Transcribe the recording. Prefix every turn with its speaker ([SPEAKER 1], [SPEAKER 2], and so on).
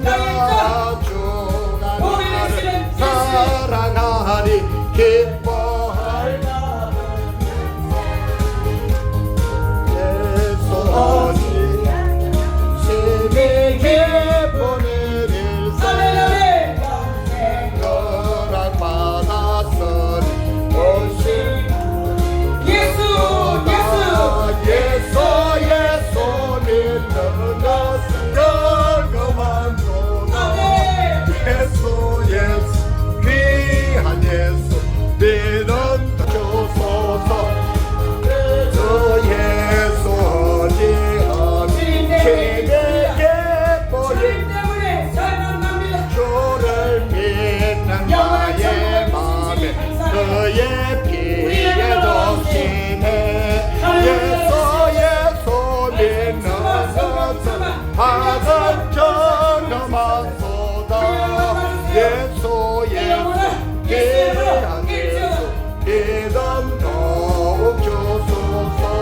[SPEAKER 1] 돌려줘 나를 사랑하니 그의 피에 정신에 예수의 소리 나서 하던 저